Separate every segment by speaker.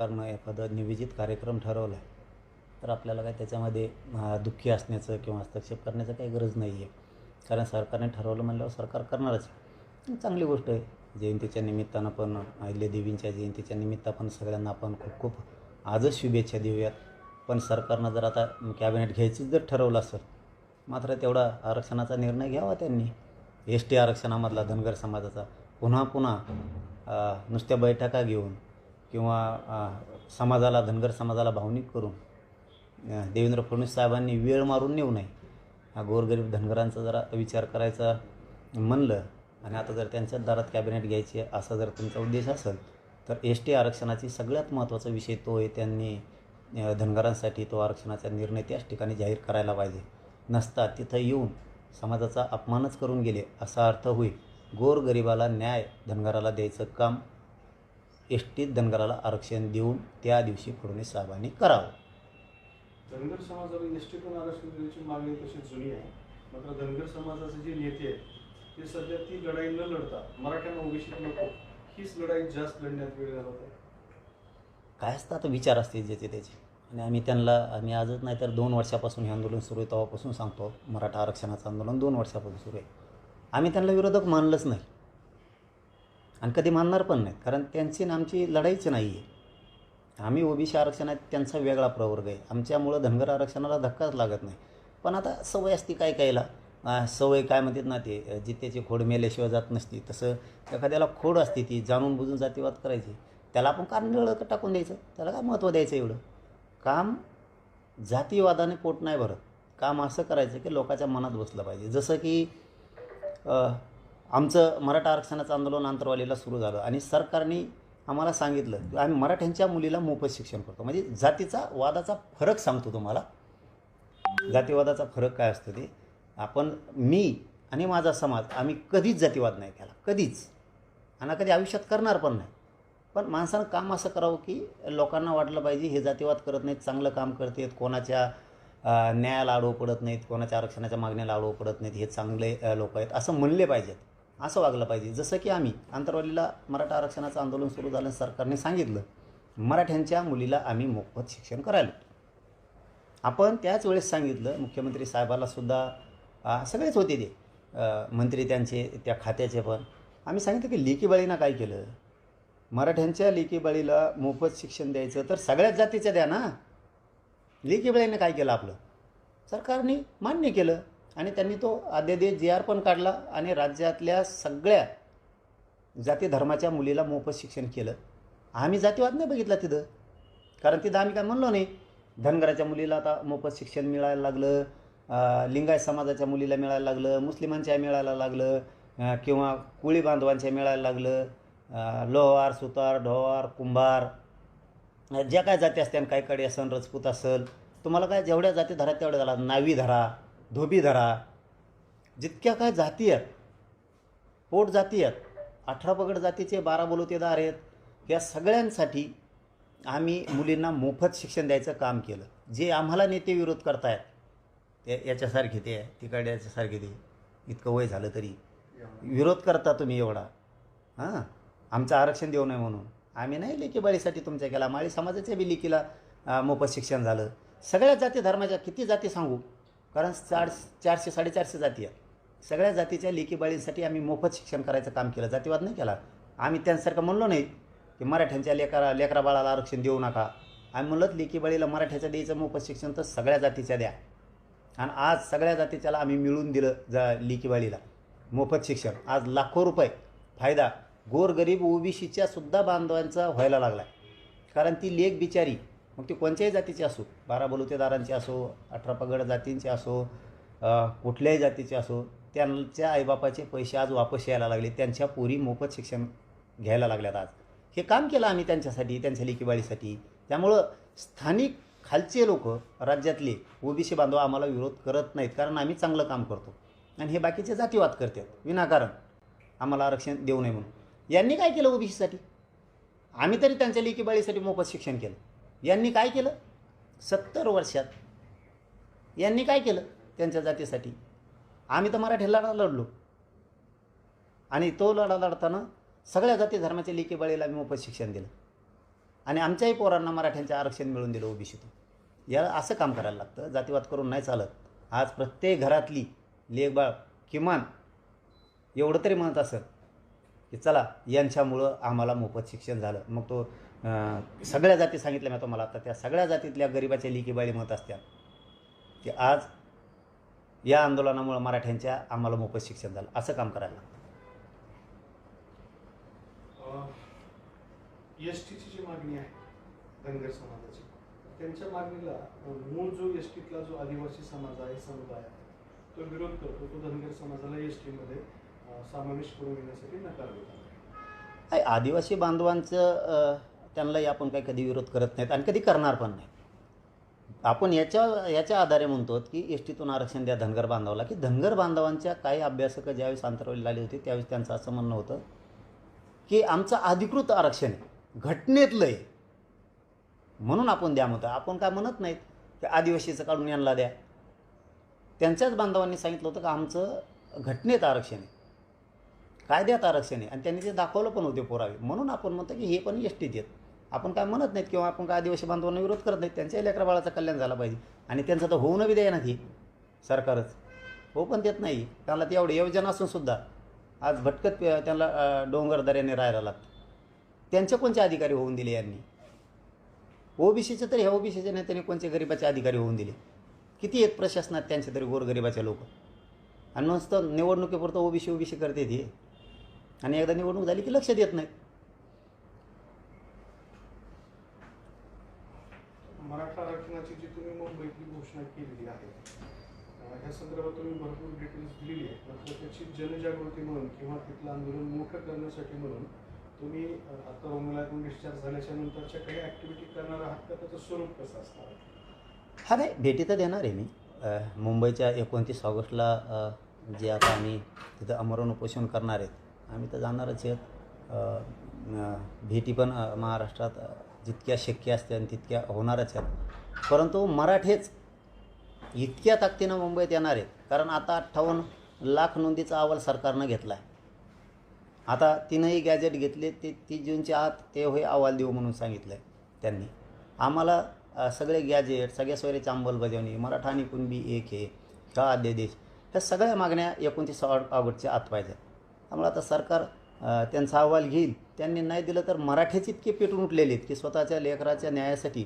Speaker 1: करणं एखादं नियोजित कार्यक्रम ठरवला तर आपल्याला काय त्याच्यामध्ये दुःखी असण्याचं किंवा हस्तक्षेप करण्याचं काही गरज नाही आहे कारण सरकारने ठरवलं म्हणल्यावर सरकार करणारच आहे. चांगली गोष्ट आहे. जयंतीच्या निमित्तानं पण अहिल्यादेवींच्या जयंतीच्या निमित्ता पण सगळ्यांना आपण खूप खूप आजच शुभेच्छा देऊयात. पण सरकारनं जर आता कॅबिनेट घ्यायचीच जर ठरवलं असेल मात्र तेवढा आरक्षणाचा निर्णय घ्यावा त्यांनी. एस टी आरक्षणामधला धनगर समाजाचा पुन्हा पुन्हा नुसत्या बैठका घेऊन किंवा समाजाला धनगर समाजाला भावनिक करून देवेंद्र फडणवीस साहेबांनी वेळ मारून नेऊ नये. हा गोरगरीब धनगरांचा जरा विचार करायचा म्हणलं आणि आता जर त्यांच्याच दारात कॅबिनेट घ्यायची असा जर तुमचा उद्देश असेल तर एस टी आरक्षणाची सगळ्यात महत्त्वाचा विषय तो आहे त्यांनी धनगरांसाठी तो आरक्षणाचा निर्णय त्याच ठिकाणी जाहीर करायला पाहिजे. नसता तिथं येऊन समाजाचा अपमानच करून गेले असा अर्थ होईल. गोरगरिबाला न्याय धनगराला द्यायचं काम एस टीत धनगराला आरक्षण देऊन त्या दिवशी फडणवीस साहेबांनी करावं.
Speaker 2: धनगर समाजाला एस टीतून आरक्षण देण्याची मागणी तशी जुनी आहे. मात्र धनगर समाजाचे जे नेते आहेत ते सध्या ती लढाई न लढता मराठ्यांना ओबीसीत नको हीच लढाई जास्त लढण्यात वेळ घालवत आहे.
Speaker 1: काय असतं आता विचार असते ज्याचे त्याचे. आणि आम्ही त्यांना आम्ही आजच नाही तर दोन वर्षापासून हे आंदोलन सुरू आहे तेव्हापासून सांगतो मराठा आरक्षणाचं आंदोलन दोन वर्षापासून सुरू आहे. आम्ही त्यांना विरोधक मानलंच नाही. आणि कधी मानणार पण नाहीत कारण त्यांची आणि आमची लढाईच नाही आहे आम्ही ओबीसी आरक्षणात त्यांचा वेगळा प्रवर्ग आहे. आमच्यामुळं धनगर आरक्षणाला धक्काच लागत नाही. पण आता सवय असती काय कायला? सवय काय म्हणतात ना ते जित्याची खोड मेल्याशिवाय जात नसती. तसं एखाद्याला खोड असते ती जाणून बुजून जातीवाद करायची. त्याला आपण कारण टाकून द्यायचं. त्याला काय महत्त्व द्यायचं एवढं? काम जातीवादाने पोट नाही भरत. काम असं करायचं की लोकांच्या मनात बसलं पाहिजे. जसं की आमचं मराठा आरक्षणाचं आंदोलन आंतरवालीला सुरू झालं आणि सरकारने आम्हाला सांगितलं की आम्ही मराठ्यांच्या मुलीला मोफत शिक्षण करतो. म्हणजे जातीचा वादाचा फरक सांगतो तुम्हाला. जातीवादाचा फरक काय असतो ते? आपण मी आणि माझा समाज आम्ही कधीच जातीवाद नाही केला. कधीच. आणि कधी आयुष्यात करणार पण नाही. पण माणसानं काम असं करावं की लोकांना वाटलं पाहिजे हे जातीवाद करत नाहीत चांगलं काम करतात कोणाच्या न्यायाला आडवं पडत नाहीत कोणाच्या आरक्षणाच्या मागण्याला आडवं पडत नाहीत हे चांगले लोक आहेत असं म्हणले पाहिजेत. असं वागलं पाहिजे. जसं की आम्ही आंतरवालीला मराठा आरक्षणाचं आंदोलन सुरू झालं सरकारने सांगितलं मराठ्यांच्या मुलीला आम्ही मोफत शिक्षण करायला. आपण त्याच वेळेस सांगितलं मुख्यमंत्री साहेबाला सुद्धा सगळेच होते ते. मंत्री त्यांचे त्या खात्याचे पण. आम्ही सांगितलं की लेकीबाळीनं काय केलं? मराठ्यांच्या लेकीबाळीला मोफत शिक्षण द्यायचं तर सगळ्याच जातीच्या द्या ना. लेकीबाळीनं काय केलं आपलं? सरकारने मान्य केलं. आणि त्यांनी तो अध्यादेश जी आर पण काढला आणि राज्यातल्या सगळ्या जाती धर्माच्या मुलीला मोफत शिक्षण केलं. आम्ही जातीवाद नाही बघितला तिथं. कारण तिथं आम्ही काय म्हणलो नाही धनगराच्या मुलीला आता मोफत शिक्षण मिळायला लागलं लिंगायत समाजाच्या मुलीला मिळायला लागलं मुस्लिमांच्या मिळायला लागलं किंवा कुळी बांधवांच्या मिळायला लागलं लोहार सुतार ढोवार कुंभार ज्या काय जाती असत्या काही कडे असन रजपूत असेल तुम्हाला काय जेवढ्या जाती धरा तेवढ्या झाला नावी धरा धोबीधरा जितक्या काय जाती आहेत पोट जाती आहेत अठरा पगड जातीचे बारा बलुतेदार आहेत या सगळ्यांसाठी आम्ही मुलींना मोफत शिक्षण द्यायचं काम केलं. जे आम्हाला नेते विरोध करतायत ते याच्यासारखे ते तिकडे याच्यासारखे ते इतकं वय झालं तरी. विरोध करता तुम्ही एवढा. हां? आमचं आरक्षण देऊ नये म्हणून. आम्ही नाही लेकीबाळीसाठी तुमच्या केला. माळी समाजाच्या बी लेकीला मोफत शिक्षण झालं. सगळ्या जाती धर्माच्या किती जाती सांगू? कारण चार चारशे साडेचारशे जाती आहेत. सगळ्या जातीच्या लेकीबाळींसाठी आम्ही मोफत शिक्षण करायचं काम केलं. जातीवाद नाही केला. आम्ही त्यांच्यासारखं म्हणलो नाही की मराठ्यांच्या लेकरा लेकरा बाळाला आरक्षण देऊ नका. आम्ही म्हणलं लेकीबाळीला मराठ्याचं द्यायचं मोफत शिक्षण तर सगळ्या जातीच्या द्या. आणि आज सगळ्या जातीच्याला आम्ही मिळून दिलं जा लेकीबाळीला मोफत शिक्षण. आज लाखो रुपये फायदा. गोरगरीब ओबीसीच्या सुद्धा बांधवांचा व्हायला लागला आहे कारण ती लेख बिचारी मग ती कोणत्याही जातीची असो बारा बलुतेदारांची असो अठरा पगड जातींची असो कुठल्याही जातीचे असो त्यांच्या आईबापाचे पैसे आज वापस यायला लागले त्यांच्या पोरी मोफत शिक्षण घ्यायला लागल्यात आज. हे काम केलं आम्ही त्यांच्यासाठी त्यांच्या लेकीबाळीसाठी. त्यामुळं स्थानिक खालचे लोक राज्यातले ओबीसी बांधव आम्हाला विरोध करत नाहीत कारण आम्ही चांगलं काम करतो. आणि हे बाकीचे जातीवाद करतात विनाकारण. आम्हाला आरक्षण देऊ नये म्हणून. यांनी काय केलं ओबीसीसाठी? आम्ही तरी त्यांच्या लेकीबाळीसाठी मोफत शिक्षण केलं. यांनी काय केलं? सत्तर वर्षात यांनी काय केलं? त्यांच्या जातीसाठी. आम्ही तर मराठी लढा लढलो. आणि तो लढा लढताना सगळ्या जाती धर्माच्या लेकीबाळीला आम्ही मोफत शिक्षण दिलं. आणि आमच्याही पोरांना मराठ्यांचे आरक्षण मिळवून दिलं ओबीसीतून. याला असं काम करायला लागतं जातीवाद करून नाही चालत. आज प्रत्येक घरातली लेखबाळ किमान एवढं तरी म्हणत असं की चला यांच्यामुळं आम्हाला मोफत शिक्षण झालं. मग तो सगळ्या जाती सांगितल्या मी तुम्हाला आता. त्या सगळ्या जातीतल्या गरिबाच्या लिकीबाळी म्हणत असत्या की आज या आंदोलनामुळं मराठ्यांच्या आम्हाला मोफत शिक्षण झालं. असं काम करायला लागतं.
Speaker 2: एस टीची जी मागणी आहे धनगर समाजाची त्यांच्या मागणीला मूळ जो एस टीतला जो आदिवासी समाज आहे समुदाय आहे तो विरोध करतो. तो धनगर समाजाला एस टीमध्ये समावेश करून घेण्यासाठी नकार देत
Speaker 1: आदिवासी बांधवांचं त्यांनाही आपण काही कधी विरोध करत नाहीत आणि कधी करणार पण नाही आपण याच्या याच्या आधारे म्हणतो की एस टीतून आरक्षण द्या धनगर बांधवाला. की धनगर बांधवांच्या काही अभ्यासकं ज्यावेळेस अंतरवली आली होती त्यावेळेस त्यांचं असं म्हणणं होतं की आमचं अधिकृत आरक्षण आहे. घटनेतलं आहे म्हणून आपण द्या म्हणतो आपण काय म्हणत नाहीत. की आदिवासीचं काढून यांना द्या. त्यांच्याच बांधवांनी सांगितलं होतं की आमचं घटनेत आरक्षण आहे. कायद्यात आरक्षण आहे. आणि त्यांनी ते दाखवलं पण होते पुरावे. म्हणून आपण म्हणतो की हे पण एस टीत येत आपण काय म्हणत नाहीत किंवा आपण काय आदिवासी बांधवांना विरोध करत नाहीत त्यांच्याही लेकरा बाळाचं कल्याण झालं पाहिजे. आणि त्यांचं तर होऊन बी द्याय ना सरकारच. हो पण देत नाही. त्यांना ती एवढी योजना असून सुद्धा आज भटकत त्यांना डोंगर दऱ्याने राहायला लागतं. त्यांचे कोणते अधिकारी होऊन दिले यांनी? ओबीसीचे तरी ह्या ओबीसीच्या नेत्याने कोणते गरिबाचे अधिकारी होऊन दिले? किती आहेत प्रशासनात त्यांचे तरी गोरगरिबाचे लोक? आणि नुसतं निवडणुकीपुरतं ओबीसी ओबीसी करते ती. आणि एकदा निवडणूक झाली की लक्ष देत नाहीत.
Speaker 2: मराठा आरक्षणाची जी तुम्ही मुंबईतली घोषणा केलेली आहे ह्या संदर्भात तुम्ही भरपूर डिटेल्स दिलेली आहे मात्र त्याची जनजागृती म्हणून किंवा तिथलं आंदोलन मोठं करण्यासाठी म्हणून तुम्ही आता रुग्णालयातून डिस्चार्ज झाल्याच्या नंतरच्या काही ॲक्टिव्हिटी करणार आहात का? त्याचं स्वरूप कसं असणार आहे?
Speaker 1: हा नाही भेटी तर देणार आहे मी. मुंबईच्या एकोणतीस ऑगस्टला जे आता आम्ही तिथं अमरण उपोषण करणार आहेत आम्ही तर जाणारच आहेत. भेटी पण महाराष्ट्रात जितक्या शक्य असतील तितक्या होणारच आहेत. परंतु मराठेच इतक्या ताकदीनं मुंबईत येणार आहेत. कारण आता अठ्ठावन्न लाख नोंदीचा अहवाल सरकारनं घेतला आहे आता तीनही गॅजेट घेतले ते तीस जूनच्या आत ते होय अहवाल देऊ म्हणून सांगितलं आहे त्यांनी. आम्हाला सगळे गॅजेट सगळ्या सोयरीची अंमलबजावणी मराठा आणि कुणबी एक हे का अध्यादेश ह्या सगळ्या मागण्या एकोणतीस ऑगस्टच्या आत पाहिजे त्यामुळे आता सरकार त्यांचा अहवाल घेईल. त्यांनी नाही दिलं तर मराठेच इतके पेटून उठलेले आहेत की स्वतःच्या लेकराच्या न्यायासाठी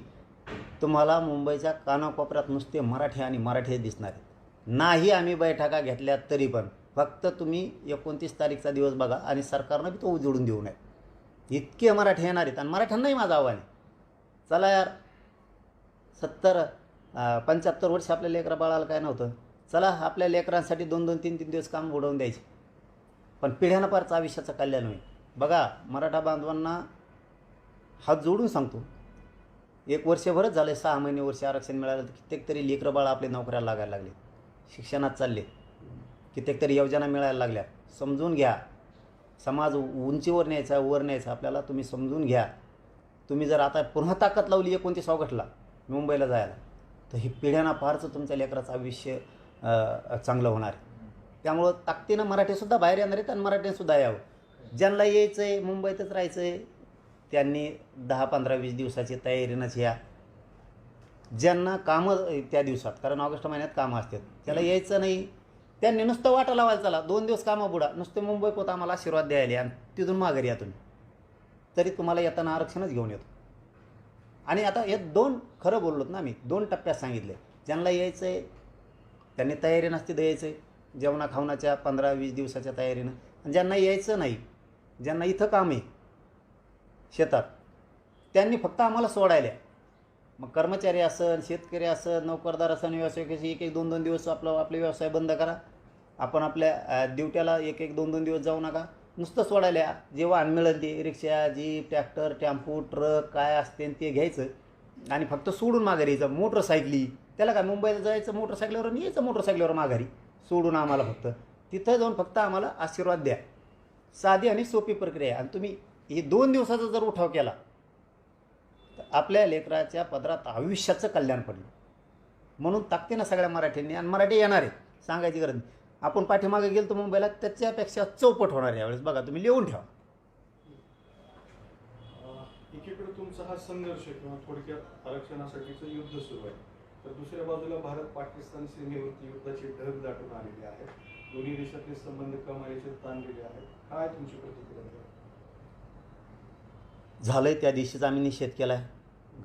Speaker 1: तुम्हाला मुंबईच्या कानाकोपऱ्यात नुसते मराठी आणि मराठी दिसणार आहेत. नाही आम्ही बैठका घेतल्या तरी पण. फक्त तुम्ही एकोणतीस तारीखचा दिवस बघा आणि सरकारनं बी तो उजळून देऊ नये. इतके मराठी येणार आहेत आणि मराठ्यांनाही माझं आव्हान आहे. चला यार. सत्तर पंच्याहत्तर वर्ष आपल्या लेकरा बाळाला काय नव्हतं. चला आपल्या लेकरांसाठी दोन दोन तीन तीन दिवस काम बुडवून द्यायचे. पण पिढ्यानपारचं आयुष्याचं कल्याण होईल. बघा मराठा बांधवांना हात जोडून सांगतो. एक वर्षभरच झालं सहा महिने वर्ष आरक्षण मिळालं तर कित्येक तरी लेकरं बाळ आपले नोकऱ्याला लागायला लागले. शिक्षणात चालले. कित्येक तरी योजना मिळायला लागल्या. समजून घ्या. समाज उंचीवर न्यायचा वर न्यायचा आपल्याला तुम्ही समजून घ्या. तुम्ही जर आता पुन्हा ताकद लावली एकोणतीस ऑगस्टला मुंबईला जायला तर हे पिढ्यांना फारचं तुमच्या लेकराचं आयुष्य चांगलं होणार आहे. त्यामुळं ताकदीनं मराठीसुद्धा बाहेर येणार आहेत आणि मराठीसुद्धा यावं. ज्यांना यायचं आहे मुंबईतच राहायचं आहे त्यांनी दहा पंधरा वीस दिवसाची तयारीनंच या. ज्यांना कामं त्या दिवसात कारण ऑगस्ट महिन्यात कामं असतात. त्याला यायचं नाही. त्यांनी नुसतं वाटा लावायला चला. दोन दिवस कामं बुडा. नुसतं मुंबई पोत आम्हाला आशीर्वाद द्यायला आणि तिथून माघारी या तुम्ही. तरी तुम्हाला येताना आरक्षणच घेऊन येतो. आणि आता हे दोन खरं बोललोत ना मी दोन टप्प्यात सांगितले. ज्यांना यायचं आहे त्यांनी तयारी नसते द्यायचं आहे जेवणा खावणाच्या पंधरा वीस दिवसाच्या तयारीनं. आणि ज्यांना यायचं नाही ज्यांना इथं काम आहे शेतात त्यांनी फक्त आम्हाला सोडायला. मग कर्मचारी असन शेतकरी असन नोकरदार असन व्यवसाय कसे एक एक दोन दोन दिवस आपलं आपले व्यवसाय बंद करा. आपण आपल्या ड्युट्याला एक एक दोन दोन दिवस जाऊ नका. नुसतं सोडायला जेव्हा जे वाहन मिळेल ते rickshaw jeep tractor tempo truck काय असते ते घ्यायचं. आणि फक्त सोडून माघारी यायचं. मोटरसायकली. त्याला काय मुंबईला जायचं मोटरसायकलीवर आणि यायचं मोटरसायकलीवर माघारी. सोडून आम्हाला फक्त. तिथं जाऊन फक्त आम्हाला आशीर्वाद द्या. साधी आणि सोपी प्रक्रिया. आहे आणि तुम्ही हे दोन दिवसाचा जर उठाव केला तर आपल्या लेकराच्या पदरात आयुष्याचं कल्याण पडलं. म्हणून ना सगळ्या मराठींनी आणि मराठी येणार आहेत सांगायची गरज नाही. आपण पाठीमागे गेलो तर मुंबईला त्याच्यापेक्षा चौपट होणार यावेळेस. बघा तुम्ही लिहून ठेवा.
Speaker 2: एकीकडे तुमचं तुमचा हा संघर्ष किंवा थोडक्यात आरक्षणासाठीचं युद्ध सुरू आहे. तर दुसऱ्या बाजूला भारत पाकिस्तान सीमेवरती युद्धाची ढग दाटून आलेली आहे दोन्ही देशातले संबंध कमालीचे ताणलेले आहेत. काय तुमची प्रतिक्रिया
Speaker 1: झालंय त्या दिवशीच आम्ही निषेध केला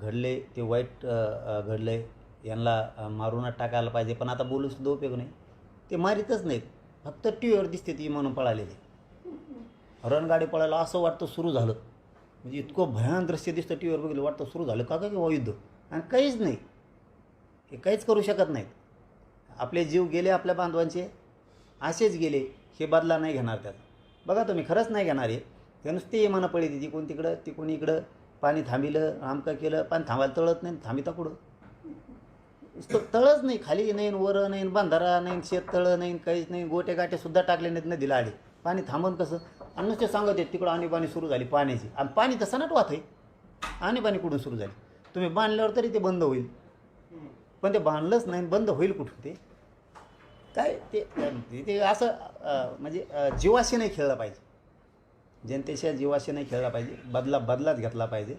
Speaker 1: घडले ते वाईट अ, घडलंय. यांना मारूनच टाकायला पाहिजे. पण आता बोलू सुद्धा उपयोग नाही. ते मारीतच नाहीत. फक्त टी व्हीवर दिसते ती म्हणून पळालेले. रणगाडी पळायला असं वाटतं सुरू झालं. म्हणजे इतकं भयान दृश्य दिसतं टी व्हीवर बघितलं. वाटतं सुरू झालं. का का किंवा युद्ध? आणि काहीच नाही. हे काहीच करू शकत नाहीत. आपले जीव गेले आपल्या बांधवांचे असेच गेले हे बदला नाही घेणार त्याचा. बघा तुम्ही खरंच नाही घेणार आहे ते नुसती इमानं पळी ती कोण तिकडं ती इकडं पाणी थांबिलं आमका केलं पाणी थांबायला तळत नाही थांबिता कुठं? नुसतं तळच नाही खाली नाही वरं नाही बांधारा नाही शेत तळं नाही काहीच नाही गोटे गाटे सुद्धा टाकले नाहीत नदीला आले. पाणी थांबून कसं? आणि नुसते सांगत आहेत तिकडं आणीबाणी सुरू झाली पाण्याची. आणि पाणी तसं नाट वाहत आहे. आणि पाणी कुठून सुरू झाली? तुम्ही बांधल्यावर तरी ते बंद होईल. पण ते बांधलंच नाही बंद होईल कुठून ते? काय ते ते असं म्हणजे जीवाशी नाही खेळलं पाहिजे. जनतेच्या जीवाशी नाही खेळला पाहिजे. बदला बदलाच घेतला पाहिजे.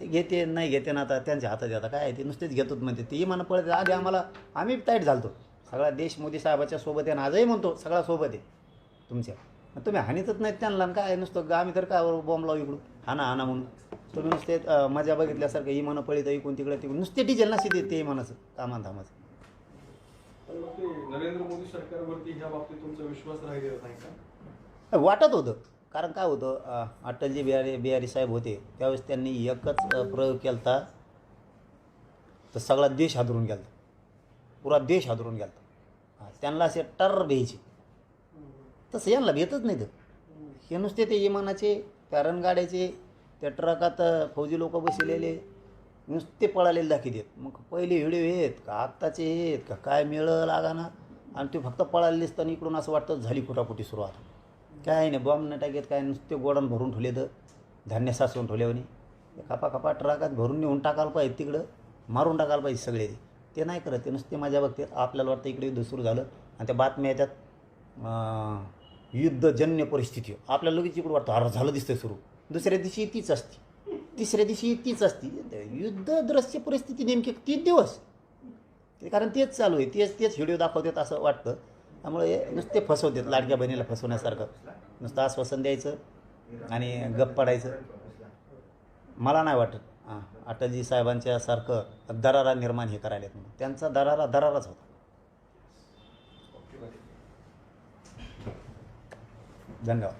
Speaker 1: ते घेते नाही घेते ना आता त्यांच्या हातात आता काय आहे ते? नुसतेच घेतोच म्हणते. ते म्हणा पळत आधी आम्हाला आम्ही टाईट झालतो. सगळा देश मोदी साहेबाच्या सोबत आहे आणि आजही म्हणतो सगळा सोबत आहे तुमच्या. तुम्ही हानीतच नाहीत त्यांना. काय नुसतं आम्ही तर काय बॉम्ब लावू इकडून? हाना हाना म्हणून. तुम्ही नुसते मजा बघितल्यासारखं ही म्हणं पळीत इकडून तिकडे तिकडून. नुसते डिझेल नसते ते ते म्हणाचं कामान
Speaker 2: ते नरेंद्र मोदी सरकारवरती ह्या बाबतीत तुमचा विश्वास राहिलेला नाही का?
Speaker 1: वाटत होतं. कारण काय होतं अटलजी बिहारी बिहारी साहेब होते. त्यावेळेस त्यांनी एकच प्रयोग केला तर सगळा देश हादरून गेला पुरा देश हादरून गेला हा, त्यांना असे टर भ्यायचे. तसं यांना भेटच नाही तर. हे नुसते ते विमानाचे पॅरन गाड्याचे त्या ट्रकात फौजी लोक बसलेले नुसते पळालेले दाखी देत. मग पहिले व्हिडिओ आहेत का आत्ताचे आहेत का काय मिळं लागाना? आणि ते फक्त पळाले दिसताना इकडून असं वाटतं झाली फुटाफुटी सुरुवात. काय नाही बॉम्ब नाही टाकेत काय नुसते गोडन भरून ठेवले तर धान्य साचवून ठेवल्यावनी. कापा कापा ट्रकात भरून नेऊन टाकायला पाहिजे तिकडं मारून टाकायला पाहिजे सगळे. ते. नाही करत ते नुसते माझ्या बघतात आपल्याला वाटतं इकडे दुसरं झालं. आणि त्या बातम्या येतात युद्धजन्य परिस्थिती. आपल्याला लगेच इकडं वाटतं अरे झालं दिसतंय सुरू. दुसऱ्या दिवशी तीच असते. तिसऱ्या दिवशी तीच असते. युद्ध दृश्य परिस्थिती नेमकी तीन दिवस. ते कारण तेच चालू आहे. तेच तेच व्हिडिओ दाखवतात असं वाटतं. त्यामुळे नुसते फसवतात लाडक्या बहिणीला फसवण्यासारखं. नुसतं आश्वासन द्यायचं आणि गप पडायचं. मला नाही वाटत. हां अटलजी साहेबांच्यासारखं दरारा निर्माण हे करायला म्हणून. त्यांचा दरारा दराराच होता. 扔了